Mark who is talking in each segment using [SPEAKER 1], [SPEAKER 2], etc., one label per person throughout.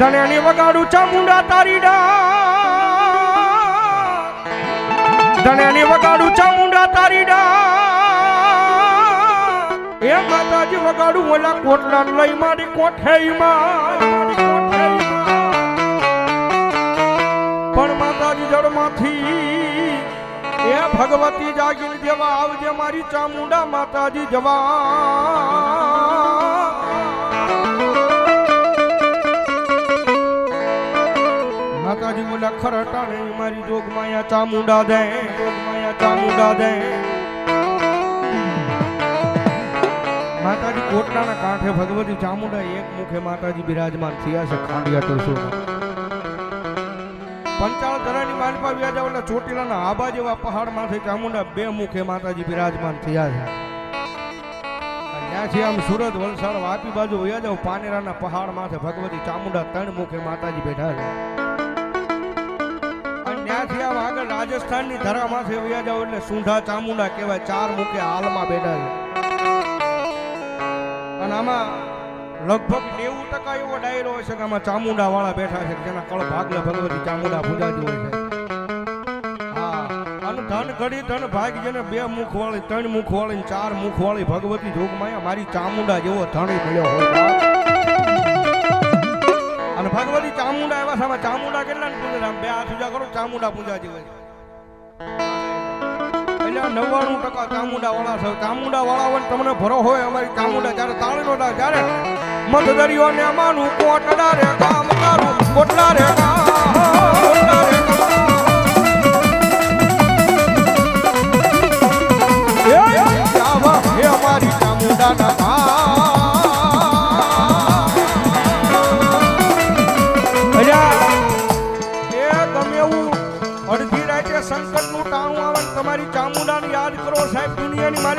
[SPEAKER 1] ધણેની વગાડું ચામુંડા તારી ડા. ધણેની વગાડું ચામુંડા તારી ડા. એ માતાજી, વગાડું ઓલા કોટલા લઈ મારી કોઠેઈમાં. પણ માતાજી, જળમાંથી એ ભગવતી જાગીને જેવા આવજે મારી ચામુંડા માતાજી જવા. ખરટાણે મારી જોગ માયા ચામુંડા દે જોગ માયા ચામુંડા દે. માતાજી કોટલાના કાંઠે ભગવતી ચામુંડા એક મુખે માતાજી બિરાજમાન થયા છે, ખાંડિયા તુલસી પંચાળ ધરાની માલપા વ્યાજા એટલે ચોટીલાના આબા જેવા પહાડમાંથી ચામુંડા બે મુખે માતાજી બિરાજમાન થયા છે. ત્યાંથી આમ સુરત, વલસાડ, વાપી બાજુ વયા જાવ પાનેરાના પહાડ માથે ભગવતી ચામુંડા ત્રણ મુખે માતાજી બેઠા છે. આમ આગળ રાજસ્થાનની ધરા માથે વયા જાવ એટલે સુંઢા ચામુંડા કહેવાય. ચાર મુખે હાલમાં બેઠા અને આમાં લગભગ નેવું ટકા એવો ડાયરો હોય છે કે આમાં ચામુંડા વાળા બેઠા છે, જેના કળ ભાગલે ભગવતી ચામુંડા પૂજાતી હોય છે. અને ધન ઘડી ધન ભાગ જેને બે મુખ વાળી ત્રણ મુખ વાળી ચાર મુખ વાળી ભગવતી જોગમાં મારી ચામુંડા જેવો ધણી મળ્યો હોય. ચામુંડા એવા સામે, ચામુંડા કેટલા ને પૂજે બે હાથ ઉજા કરો, ચામુંડા પૂજા જેવા નવ્વાણું ટકા ચામુંડા વાળા છે. ચામુંડા વાળા હોય તમને ભરો હોય અમારી ચામુંડા. જ્યારે તાળીનો ડાક જ્યારે મધદરિયો ને માનું કોટડા રે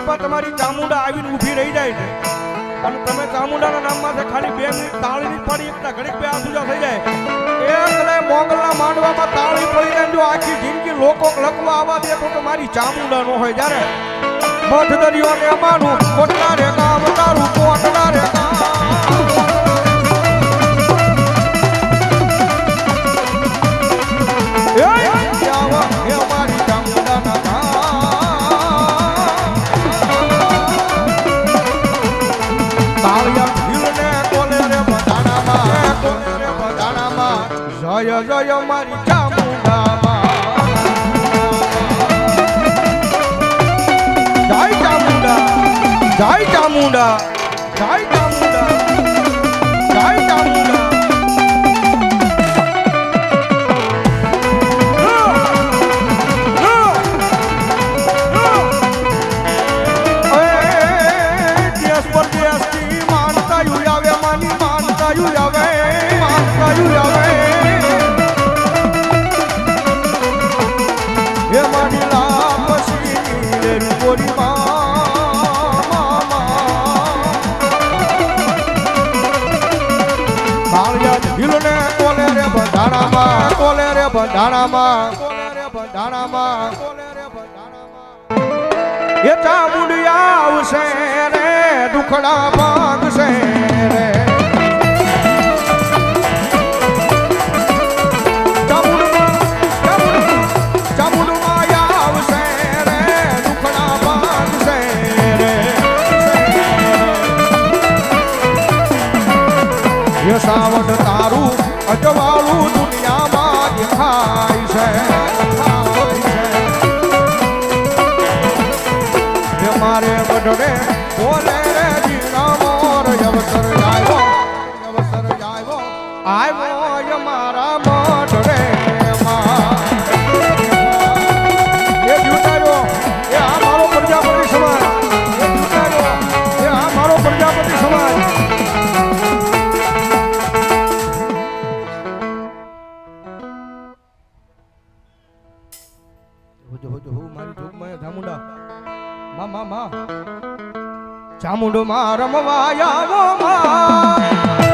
[SPEAKER 1] પાસે તમારી ચામુંડા આવીને ઊભી રહી જાય છે. અને તમે ચામુંડાના નામમાં ખાલી બે મિનિટ તાળીની પડી એકના ઘડીક બે આસુજા થઈ જાય. એ કદાચ મોગલના માંડવામાં તાળી પડી જાય જો આખી જિંદગી લોકો લખવા આવવા દે તો મારી ચામુંડા નો હોય જ્યારે. મધ દરિયો ને કોટલા જય મારી ચામુંડામાં. જય ચામુંડા જય ચામુંડા જય કોલે રે ભંડાણામાં બોલે રે ભંડાણામાં બોલે રે ભંડાણામાં. એ ચામુંડિયા આવશે રે, દુખડા ભાગશે રે. સાવડ તારું અજવાળું મારે બોલે રે જીણા અવસર આવ્યો અવસર આવ્યો આવ્યો મારા મઢડે માં એ જીવતાર્યો એ આ મારો પ્રજાપતિ સમાજ એ જીવતાર્યો એ આ મારો પ્રજાપતિ સમાજ હોજો હોજો હો મારી જોગમાં ધામુંડા. મા મા મા. ચામુંડો રમવા આવો માં.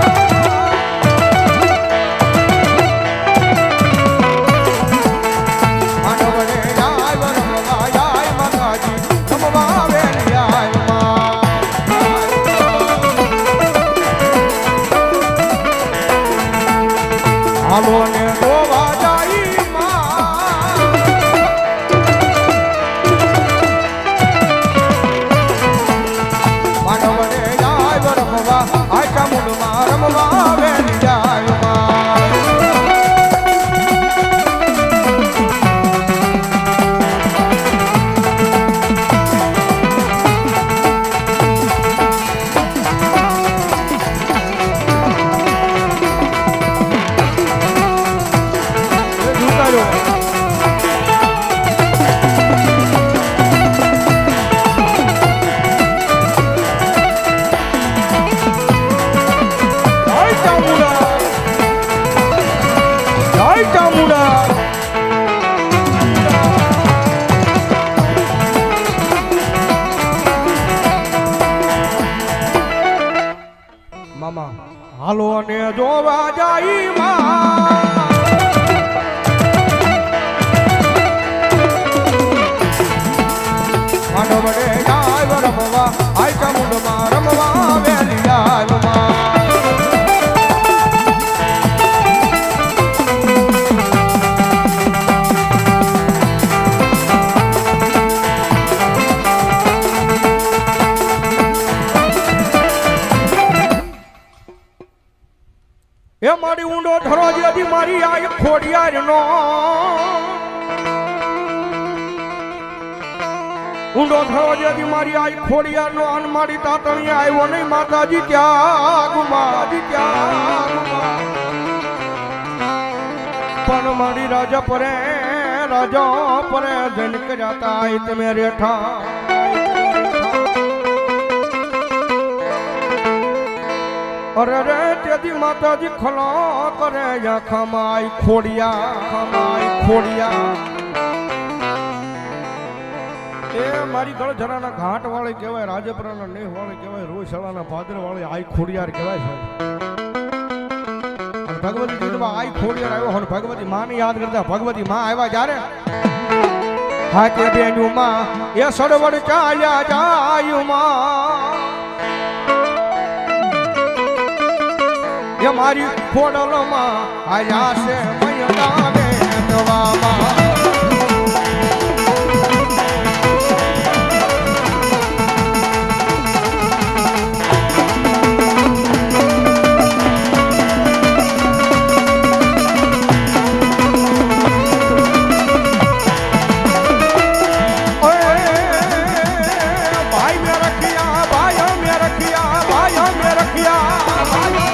[SPEAKER 1] હાલો ને જોવા જાય માં. માંડવડે જાય રમવા આય ચામુંડમાં રમવા એ મારી ઊંડો ધરો જેથી મારી આ ખોડિયાર નો. ઊંડો ધરો જેથી મારી આ ખોડિયાર નો. અન મારી તાતણી આવ્યો નહીં માતાજી ત્યાગ મારી ત્યાગ. પણ મારી રાજા પરે રાજા પરે જન જાતા તા તમે રેઠા. અરે રે તેથી માતાજી ખલો કરે યા ખમાઈ ખોડિયા ખમાઈ ખોડિયા. એ મારી ગળ જરાના ઘાટ વાળી કહેવાય, રાજપરાના નેહ વાળી કહેવાય રોશળાના ભાદર વાળી આઈ ખોડિયાર કહેવાય છે ભગવતી જીવનમાં આઈ ખોડિયાર આવ્યો અને ભગવતી માની યાદ કરતા ભગવતી માં આવ્યા જ્યારે? હા કે બેનું માં એ સડવડ ચાલ્યા જાયું માં એ મારી ખોડલમાં આયા છે મયડા વેદવામાં ભાઈ મેં રખ્યા ભાઈઓ મેં રખ્યા.